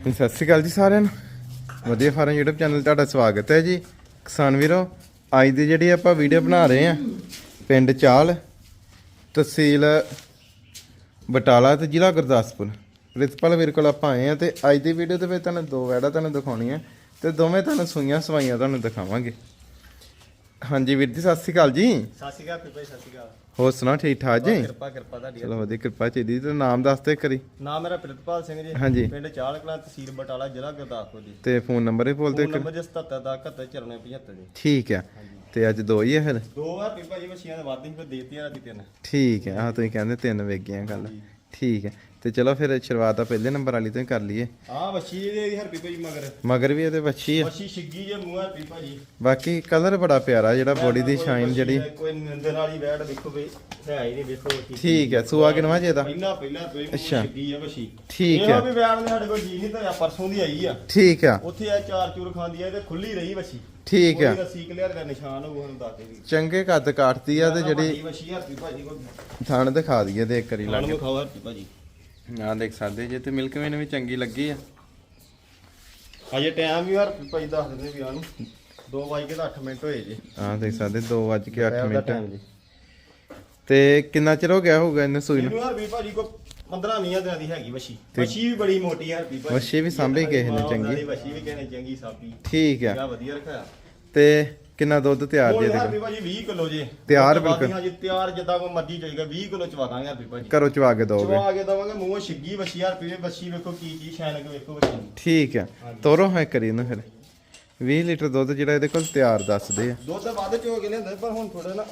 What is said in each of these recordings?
ਸਤਿ ਸ਼੍ਰੀ ਅਕਾਲ ਜੀ ਸਾਰਿਆਂ ਨੂੰ। ਵਧੀਆ ਫਾਰਮ YouTube ਚੈਨਲ 'ਤੇ ਤੁਹਾਡਾ ਸਵਾਗਤ ਹੈ ਜੀ। ਕਿਸਾਨ ਵੀਰੋ, ਅੱਜ ਦੀ ਜਿਹੜੀ ਆਪਾਂ ਵੀਡੀਓ ਬਣਾ ਰਹੇ ਆ ਪਿੰਡ ਚਾਲ, ਤਹਿਸੀਲ ਬਟਾਲਾ ਤੇ ਜ਼ਿਲ੍ਹਾ ਗੁਰਦਾਸਪੁਰ। ਪ੍ਰਿੰਸੀਪਲ ਵੀਰ ਕੋਲ ਆਪਾਂ ਆਏ ਆ ਤੇ ਅੱਜ ਦੀ ਵੀਡੀਓ ਦੇ ਵਿੱਚ ਤੁਹਾਨੂੰ ਦੋ ਵੈੜਾ ਤੁਹਾਨੂੰ ਦਿਖਾਉਣੀਆਂ ਤੇ ਦੋਵੇਂ ਤੁਹਾਨੂੰ ਸੂਈਆਂ ਸਵਾਈਆਂ ਤੁਹਾਨੂੰ ਦਿਖਾਵਾਂਗੇ। ਹਾਂਜੀ ਵੀਰ ਜੀ ਸਤਿ ਸ਼੍ਰੀ ਅਕਾਲ ਜੀ। ਸਤਿ ਸ਼੍ਰੀ ਅਕਾਲ ਭਾਈ ਸਤਿ ਸ਼੍ਰੀ ਅਕਾਲ। ਹੋਰ ਸੁਣਾਓ ਠੀਕ ਠਾਕ ਜੀ? ਕਿਰਪਾ ਕਿਰਪਾ ਤੁਹਾਡੀ ਚਲੋ ਵਧੀਆ ਕਿਰਪਾ ਚਾਹੀਦੀ। ਤੇ ਨਾਮ ਦੱਸ ਤੇ ਕਰੀ ਨਾਮ ਮੇਰਾ ਪ੍ਰਿਤਪਾਲ ਸਿੰਘ ਜੀ ਹਾਂਜੀ। ਪਿੰਡ ਚਾਲ ਕਲਾਂ ਤਹਿਸੀਲ ਬਟਾਲਾ ਜ਼ਿਲ੍ਹਾ ਗੁਰਦਾਸਪੁਰ ਜੀ। ਤੇ ਫੋਨ ਨੰਬਰ ਹੀ ਬੋਲ ਫੋਨ ਦਿਓ ਨੰਬਰ ਜੀ 77 ਦਾ 71 75 ਜੀ। ਠੀਕ ਹੈ ਤੇ ਅੱਜ ਦੋ ਹੀ ਹੈ ਫਿਰ? ਦੋ ਵਾਰ ਵੀ ਭਾਜੀ ਮੱਛੀਆਂ ਦੇ ਵਾਧੀ ਫਿਰ ਦੇਤੀ ਆ ਦੀ ਤਿੰਨ। ਠੀਕ ਹੈ ਆ ਤੁਸੀਂ ਕਹਿੰਦੇ ਤਿੰਨ ਵੇਗ ਗਈਆਂ ਗੱਲ। ਠੀਕ ਹੈ ਤੇ ਚਲੋ ਫਿਰ ਸ਼ੁਰੂਆਤ ਆ ਪਹਿਲੇ ਨੰਬਰ ਵਾਲੀ ਤੋਂ ਹੀ ਕਰ ਲਈਏ। ਆ ਮੱਛੀ ਇਹਦੀ ਹਰਪੀ ਭਾਜੀ ਮਗਰ। ਮਗਰ ਵੀ ਇਹਦੇ ਵੱਛੀ ਆ। ਮੱਛੀ ਛਿੱਗੀ ਜੇ ਮੂੰਹ ਹਰਪੀ ਭਾਜੀ। ਬਾਕੀ ਕਲਰ ਬੜਾ ਪਿਆਰਾ ਜਿਹੜਾ ਬੋਡੀ ਦੀ ਸ਼ਾਈਨ ਜਿਹੜੀ। ਕੋਈ ਨਿੰਦਰ ਵਾਲੀ ਵੈੜ ਦੇਖੋ ਵੀ ਹੈ ਹੀ ਨਹੀਂ ਦੇਖੋ ਕੀ ਠੀਕ ਹੈ। ਸੂਆ ਕਿਨਵਾ ਜੇ ਇਹਦਾ? ਪਹਿਲਾਂ ਪਹਿਲਾਂ ਤੋਂ ਅੱਛਾ। ਛਿੱਗੀ ਆ ਮੱਛੀ ਠੀਕ ਇਹੋ ਹੈ ਵੀ ਵੈੜ ਨੇ ਸਾਡੇ ਕੋਲ ਜੀ ਨਹੀਂ ਧਰਿਆ ਪਰਸੋਂ ਦੀ ਆਈ ਆ। ਠੀਕ ਆ। ਉੱਥੇ ਆ ਚਾਰ ਚੂਰ ਖਾਂਦੀ ਆ ਤੇ ਖੁੱਲੀ ਰਹੀ ਮੱਛੀ ਠੀਕ ਆ। ਉਹਦੀ ਰੱਸੀ ਕਲੀਅਰ ਦਾ ਨਿਸ਼ਾਨ ਹੋਊ ਹੁਣ ਦੱਸ ਦੇ ਚੰਗੇ ਕੱਦ ਕਾਟਦੀ ਆ ਤੇ ਜਿਹੜੀ ਮੱਛੀ ਹਰਪੀ ਭਾਜੀ ਕੋਲ। ਥਣ ਦਿਖਾ ਦਈਏ ਤੇ ਇੱਕ ਵਾਰੀ ਲੱਗ। ਨੂੰ ਖਾਓ ਹਰਪੀ ਭਾਜੀ। ਆ ਦੇਖ ਸਕਦੇ ਜੇ ਤੇ ਮਿਲਕ ਵੇਨ ਵੀ ਚੰਗੀ ਲੱਗੀ ਆ। ਅਜੇ ਟਾਈਮ ਵੀ ਹਰਪੀ ਭਾਜੀ ਦੱਸ ਦਿੰਦੇ ਵੀ ਆਨੂੰ 2 ਵਜੇ ਕੇ 8 ਮਿੰਟ ਹੋਏ ਜੀ। ਆ ਦੇਖ ਸਕਦੇ 2 ਵੱਜ ਕੇ 8 ਦੁਪਹਿਰ ਦਾ time ਮਿੰਟ ਤੇ ਕਿੰਨਾ ਚਿਰ ਹੋ ਗਿਆ ਹੋਊਗਾ ਇਹਨੂੰ ਸੂਈ ਨੂੰ? ਇਹਨੂੰ ਹਰਪੀ ਭਾਜੀ ਕੋ 15 20 ਦਿਨਾਂ ਦੀ ਹੈਗੀ ਵੱਛੀ। ਵੱਛੀ ਵੀ ਬੜੀ ਮੋਟੀ ਹੈ ਹਰਪੀ ਭਾਜੀ। ਵੱਛੀ ਵੀ ਸਾਂਭੀ ਕਿਸੇ ਨੇ ਚੰਗੀ। ਵੱਛੀ ਵੀ ਕਿਸੇ ਨੇ ਚੰਗੀ ਸਾਪੀ ਠੀਕ ਆ। ਵਧੀਆ ਰੱਖਿਆ ਤੇ ਕਿੰਨਾ ਦੁੱਧ ਤਿਆਰ ਜੇ ਇਹਦੇ ਭਾਜੀ 20 ਕਿਲੋ ਜੇ। ਤਿਆਰ ਬਿਲਕੁਲ। ਵਾਧੀਆਂ ਜੀ ਤਿਆਰ ਜਿੱਦਾਂ ਕੋ ਮਰਜ਼ੀ ਚਾਹੀਦਾ 20 ਕਿਲੋ ਚਵਾ ਦਾਂਗੇ ਹਰਪੀ ਭਾਜੀ ਘਰੋਂ ਚਵਾ ਕੇ ਦੋਗੇ ਚਵਾ ਕੇ ਦਵਾਂਗੇ ਮੂੰਹ ਛਿੱਗੀ ਵੱਛੀ ਹਰਪੀ ਵੱਛੀ ਵੇਖੋ ਕੀ ਕੀ ਸ਼ੈਨ ਕੇ ਵੇਖੋ ਵੱਛੀ। ਨੂੰ। ਠੀਕ ਆ ਤੋਰੋ ਹੈ ਕਰੀ ਨਾ ਫਿਰ। 20 ਲੀਟਰ ਦੁੱਧ ਜਿਹੜਾ ਇਹਦੇ ਕੋਲ ਤਿਆਰ ਦੱਸਦੇ ਆ। ਦੁੱਧ ਵੱਧ ਚੋ ਕੇ ਲਿਆਂਦਾ ਪਰ ਹੁਣ ਥੋੜਾ ਨਾ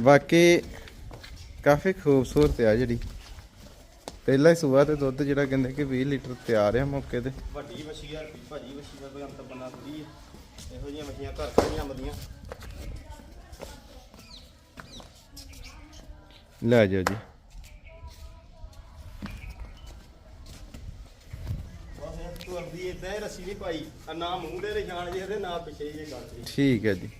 ਬਾਕੀ ਕਾਫੀ ਖੂਬਸੂਰਤ ਆ ਜਿਹੜੀ। ਪਹਿਲਾ ਹੀ ਸੂਆ ਤੇ ਦੁੱਧ ਜਿਹੜਾ ਕਹਿੰਦੇ ਕਿ 20 ਲੀਟਰ ਤਿਆਰ ਆ ਮੌਕੇ ਤੇ। ਵੱਡੀ ਯਾਰ ਭਾਜੀ ਦਾ ਕੋਈ ਅੰਤ ਥੋੜੀ ਹੈ ਇਹੋ ਜਿਹੀਆਂ ਮੱਛੀਆਂ ਘਰ ਖੜੀਆਂ ਮਦੀਆਂ ਲੈ ਜਾਓ ਜੀ। ਬਸ ਇਹ ਤੂੰ ਅਰਦੀ ਇਦਾਂ ਹੀ ਰੱਸੀ ਨਹੀਂ ਪਾਈ। ਆ ਨਾ ਮੂੰਹ ਦੇ ਨਿਸ਼ਾਨ ਜੇ ਇਹਦੇ ਨਾ ਪਿੱਛੇ ਜੇ ਗੱਲ। ਠੀਕ ਹੈ ਜੀ।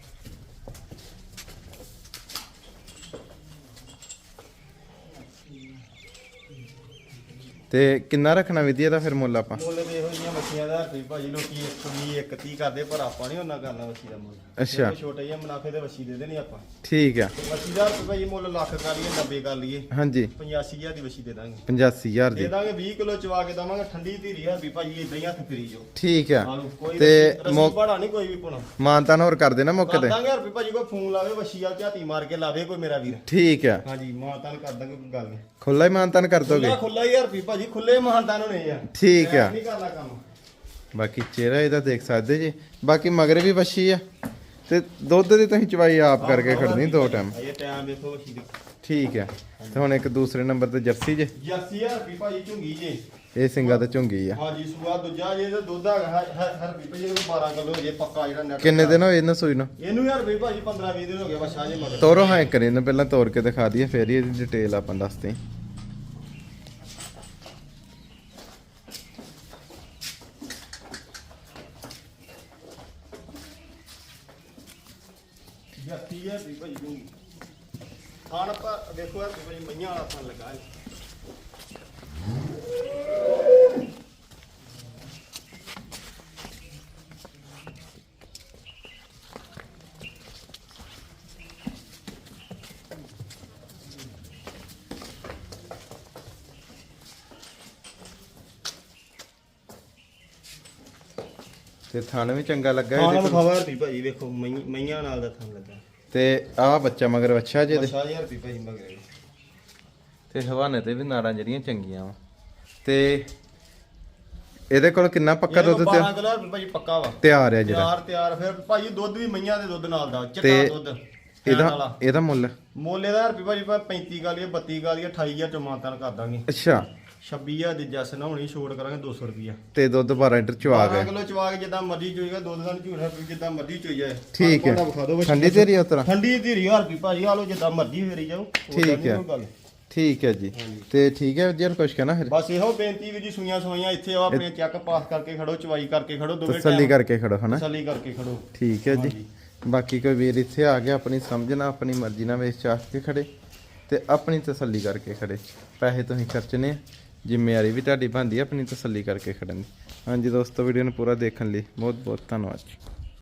ਤੇ ਕਿੰਨਾ ਰੱਖਣਾ ਵਿਧੀ ਇਹਦਾ ਫਿਰ ਮੁੱਲ ਆਪਾਂ? ਮੁੱਲ ਤੇ ਇਹੋ ਜਿਹੀਆਂ ਮੱਛੀਆਂ ਦਾ ਹਰਪੀ ਭਾਜੀ ਲੋਕੀ 120 130 ਕਰਦੇ ਪਰ ਆਪਾਂ ਨਹੀਂ ਉਹਨਾਂ ਕਰਨਾ ਮੱਛੀ ਦਾ ਮੁੱਲ। ਅੱਛਾ। ਛੋਟੇ ਜਿਹੇ ਮੁਨਾਫੇ ਦੇ ਮੱਛੀ ਦੇ ਦੇਣੀ ਆਪਾਂ। ਠੀਕ ਆ। ਮੱਛੀ ਦਾ ਭਾਜੀ ਮੁੱਲ ਲੱਖ ਕਰ ਲਈਏ 90 ਕਰ ਲਈਏ। ਹਾਂਜੀ। 85000 ਦੀ ਮੱਛੀ ਦੇ ਦਾਂਗੇ। 85000 ਦੇ। ਦੀ ਦਾਂਗੇ 20 ਕਿਲੋ ਚਵਾ ਕੇ ਦਵਾਂਗੇ ਠੰਡੀ ਧੀਰੀ ਹਰਪੀ ਭਾਜੀ ਇਦਾਂ ਹੀ ਹੱਥ ਫਿਰੀ ਜੋ ਠੀਕ ਆ। ਤੇ ਰਸੀ ਮੌ- ਬੜਾ ਨਹੀਂ ਕੋਈ ਵੀ ਪੁਣਾ। ਮਾਨਤਾਨ ਹੋਰ ਕਰ ਦੇਣਾ ਮੌਕੇ ਤੇ। ਕਰਦਾਂਗੇ ਹਰਪੀ ਭਾਜੀ ਕੋਈ ਫੋਨ ਲਾਵੇ ਵਸ਼ੀ ਆ ਝਾਤੀ ਮਾਰ ਕੇ ਲਾਵੇ ਕੋਈ ਮੇਰਾ ਵੀਰ। ਠੀਕ ਆ। ਹਾਂਜੀ ਮਾਨਤਾਨ ਕਰ ਦਾਂਗੇ ਕੋਈ ਗੱਲ ਨਹੀਂ ਖੁੱਲਾ ਹੀ ਮਾਨਤਾਨ ਕਰ ਦੋਗੇ। ਖੁੱਲਾ ਹੀ ਹਰਪੀ ਭਾਜੀ ਖੁੱਲੇ ਮਾਨਤਾਨ ਹੋਣੇ ਆ। ਠੀਕ ਆ। ਨਹੀਂ ਕਰਨਾ ਕੰਮ। ਬਾਕੀ ਚਿਹਰਾ ਇਹਦਾ ਦੇਖ ਸਕਦੇ ਜੀ। ਬਾਕੀ ਮਗਰ ਵੀ ਵੱਛੀ ਆ। ਤੇ ਦੁੱਧ ਦੀ ਤੁਸੀਂ ਚਵਾਈ ਆਪ ਕਰਕੇ ਖੜਨੀ ਦੋ ਟਾਈਮ ਇਹ ਟਾਈਮ ਵੇਖੋ ਵਸ਼ੀ ਦੀ। ਠੀਕ ਹੈ ਤੇ ਹੁਣ ਇੱਕ ਦੂਸਰੇ ਨੰਬਰ ਤੇ ਜਰਸੀ ਜੇ। ਜਰਸੀ ਹਰਪੀ ਭਾਜੀ ਝੁੰਗੀ ਜੇ। ਇਹ ਸਿੰਘਾਂ ਤੇ ਝੁੰਗੀ ਆ। ਹਾਂਜੀ ਸੂਆ ਦੂਜਾ ਜੇ ਤੇ ਦੁੱਧ ਹੈਗਾ ਹਰਪੀ ਭਾਜੀ ਨੂੰ 12 ਕਿਲੋ ਜੇ ਪੱਕਾ ਜਿਹੜਾ ਨੈਟ ਕਿੰਨੇ ਦਿਨ ਹੋਏ ਇਹਨੂੰ ਸੂਈ ਨੂੰ? ਇਹਨੂੰ ਹਰਪੀ ਭਾਜੀ 15 20 ਦਿਨ ਹੋ ਗਏ ਵਸ਼ਾ ਜੇ ਮਗਰ। ਤੋਰੋ ਹਾਂ ਕਰੇ ਇਹਨੂੰ ਪਹਿਲਾਂ ਤੋਰ ਕੇ ਦਿਖਾ ਦਈਏ ਫੇਰ ਹੀ ਇਹਦੀ ਡਿਟੇਲ ਆਪਾਂ ਦੱਸਦੇ ਹਾਂ। ਖਾਣ ਪਰ ਮਈਆਂ ਵਾਲਾ ਥਣ ਲੱਗਾ ਹੈ ਤੇ ਥਣ ਵੀ ਚੰਗਾ ਲੱਗਾ ਖਾਣ ਇਹਦੇ ਕੋਲ। ਖਬਰ ਵੇਖੋ ਮਈ- ਮਈਆਂ ਨਾਲ ਦਾ ਥਣ ਲੱਗਾ ਤੇ ਆਹ ਬੱਚਾ ਮਗਰ ਵੱਛਾ ਜੇ ਵਸ਼ਾ ਜੇ ਹਰਪੀ ਭਾਜੀ ਮਗਰ ਤੇ ਹਵਾਨੇ ਤੇ ਵੀ ਨਾੜਾਂ ਜਿਹੜੀਆਂ ਚੰਗੀਆਂ ਵਾ। ਤੇ ਇਹਦੇ ਕੋਲ ਕਿੰਨਾ ਪੱਕਾ ਦੁੱਧ 12 ਤੇ ਕਿਲੋ ਭਾਜੀ ਪੱਕਾ ਵਾ। ਤਿਆਰ ਆ ਜਿਹੜਾ। ਤਿਆਰ ਤਿਆਰ। ਫਿਰ ਭਾਜੀ ਦੁੱਧ ਵੀ ਮਈਆਂ ਦੇ ਦੁੱਧ ਨਾਲ ਦਾ ਚਿੱਟਾ ਦੁੱਧ ਇਹਦਾ। ਇਹਦਾ ਮੁੱਲ? ਮੋਲੇ ਦਾ ਰੁਪਏ ਭਾਜੀ ਭਾਵੇਂ 35 ਗਾਲੀਆਂ 32 ਗਾਲੀਆਂ 28000 ਚ ਮਾਨਤਾਨ ਕਰ ਦਾਂਗੇ। ਅੱਛਾ। 26000 ਦੀ ਜੈਸ ਨਾ ਹੋਣੀ ਛੋੜ ਕਰਾਂਗੇ 200 ਰੁਪਿਆ ਤੇ ਦੁੱਧ 12 ਲੀਟਰ ਚਵਾ 12 ਗਏ। ਕਿਲੋ ਚਵਾ ਕੇ ਜਿੱਦਾਂ ਮਰਜ਼ੀ ਚੋਈਗਾ ਦੁੱਧ ਦਾ ਝੂਠਾ ਵੀ ਜਿੱਦਾਂ ਮਰਜ਼ੀ ਚੋਈ ਜਾਏ। ਠੀਕ ਹੈ। ਠੰਡੀ ਤੇਰੀ ਉਤਰਾ ਠੰਡੀ ਧੀਰੀ ਹਰ ਵੀ ਭਾਜੀ ਆ ਲੋ ਜਿੱਦਾਂ ਮਰਜ਼ੀ ਫੇਰੀ ਜਾਓ ਠੀਕ ਹੈ। ਠੀਕ ਹੈ ਜੀ। ਤੇ ਠੀਕ ਹੈ ਜੀ ਕੁਛ ਕਹਿਣਾ ਫਿਰ? ਬਸ ਇਹੋ ਬੇਨਤੀ ਵੀ ਜੀ ਸੂਈਆਂ ਸਵਾਈਆਂ ਇੱਥੇ ਆਓ ਆਪਣੇ ਚੈੱਕ ਪਾਸ ਕਰਕੇ ਖੜੋ ਚਵਾਈ ਕਰਕੇ ਖੜੋ ਦੋਵੇਂ ਤਸੱਲੀ ਕਰਕੇ ਖੜੋ ਹਨਾ? ਤਸੱਲੀ ਕਰਕੇ ਖੜੋ। ਠੀਕ ਹੈ ਜੀ। ਬਾਕੀ ਕੋਈ ਵੀਰ ਇੱਥੇ ਆ ਗਿਆ ਆਪਣੀ ਸਮਝ ਨਾਲ ਆਪਣੀ ਮਰਜ਼ੀ ਨਾਲ ਵੇਚ ਚਾਹ ਕੇ ਖੜੇ ਤੇ ਆਪਣੀ ਤਸੱਲੀ ਕਰਕੇ ਖੜੇ। ਪੈਸੇ ਤੁਸੀਂ ਖਰਚਨੇ ਆ, ਜ਼ਿੰਮੇਵਾਰੀ ਵੀ ਤੁਹਾਡੀ ਬਣਦੀ ਹੈ ਆਪਣੀ ਤਸੱਲੀ ਕਰਕੇ ਖੜਨ ਦੀ। ਹਾਂਜੀ ਦੋਸਤੋ ਵੀਡੀਓ ਨੂੰ ਪੂਰਾ ਦੇਖਣ ਲਈ ਬਹੁਤ ਬਹੁਤ ਧੰਨਵਾਦ ਜੀ।